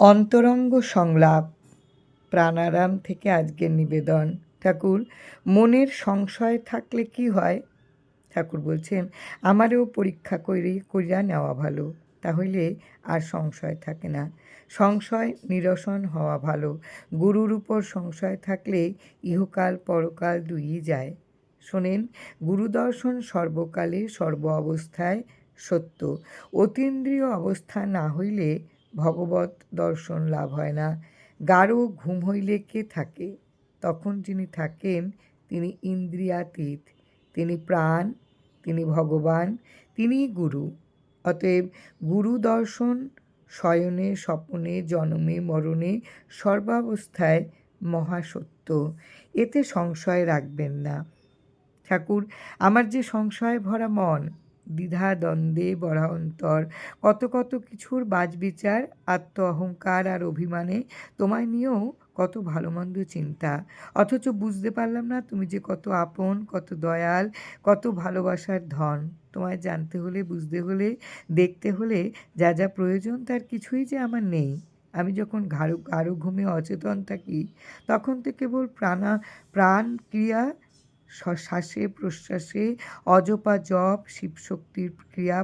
অন্তরঙ্গ সংলাপ প্রাণারাম থেকে আজকের নিবেদন। ঠাকুর, মনের সংশয় থাকলে কি হয়? ঠাকুর বলছেন, আমারও পরীক্ষা করে, করিয়া নেওয়া ভালো, তাহলে আর সংশয় থাকে না। সংশয় নিরসন হওয়া ভালো, গুরুর উপর সংশয় থাকলে ইহকাল পরকাল দুই যায়। শোনেন, গুরুদর্শন সর্বকালে সর্ব অবস্থায় সত্য, অতীন্দ্রিয় অবস্থা না হইলে ভগবত দর্শন লাভ হয় না। গাঢ় ঘুম হইলে কে থাকে? তখন যিনি থাকেন, তিনি ইন্দ্রিয়াতীত। তিনি প্রাণ, তিনি ভগবান তিনিই গুরু। অতএব গুরু দর্শন, শয়নে, স্বপনে, জনমে, মরণে সর্বাবস্থায় মহাসত্য। এতে সংশয় রাখবেন না। ঠাকুর, আমার যে সংশয় ভরা মন দ্বিধা দ্বন্দ্বে কত কত কিছুর বাজবিচার আত্ম অহংকার আর অভিমানে তোমায় নিয়েও কত ভালো মন্দ চিন্তা। অথচ বুঝতে পারলাম না তুমি যে কত আপন, কত দয়াল, কত ভালোবাসার ধন। তোমায় জানতে হলে, বুঝতে হলে, দেখতে হলে যা যা প্রয়োজন তার কিছুই যে আমার নেই। আমি যখন ঘাড়ো গাঢ় ঘুমে অচেতন থাকি, তখন তো কেবল প্রাণা প্রাণ ক্রিয়া শ্বাসে, প্রশ্বাসে, অজপা, জপ, শিবশক্তির ক্রিয়া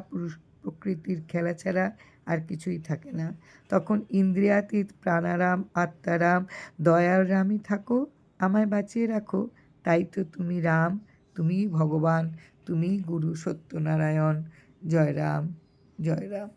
প্রকৃতির খেলা ছাড়া আর কিছুই থাকে না। তখন ইন্দ্রিয়াতীত প্রাণারাম, আত্মারাম দয়ার রামই থাকো, আমায় বাঁচিয়ে রাখো। তাই তো তুমি রাম, তুমি ভগবান, তুমি গুরু সত্যনারায়ণ। জয় রাম জয় রাম